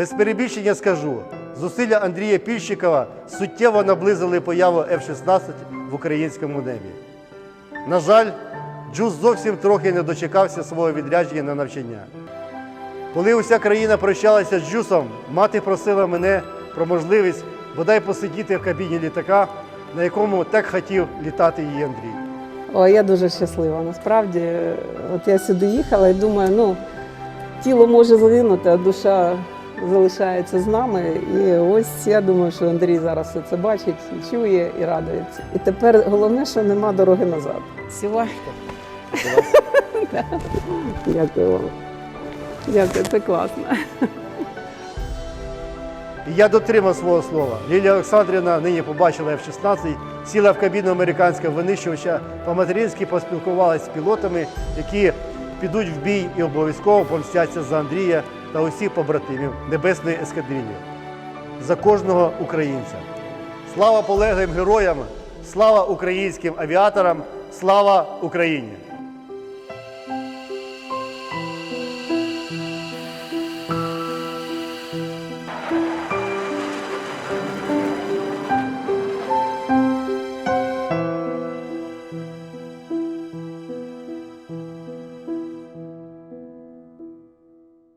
Без перебільшення скажу, зусилля Андрія Пільщикова суттєво наблизили появу F-16 в українському небі. На жаль, Джуз зовсім трохи не дочекався свого відрядження на навчання. Коли уся країна прощалася з Джусом, мати просила мене про можливість бодай посидіти в кабіні літака, на якому так хотів літати її Андрій. Ой, я дуже щаслива. Насправді, от я сюди їхала і думаю, ну, тіло може загинути, а душа залишається з нами. І ось я думаю, що Андрій зараз все це бачить, і чує і радується. І тепер головне, що нема дороги назад. Сіла. Дякую вам. Дякую, це класно. І я дотримав свого слова. Лілія Олександрівна нині побачила F-16, сіла в кабіну американського винищувача, по-материнськи поспілкувалася з пілотами, які підуть в бій і обов'язково помстяться за Андрія та усіх побратимів Небесної ескадрилі. За кожного українця. Слава полеглим героям, слава українським авіаторам, слава Україні!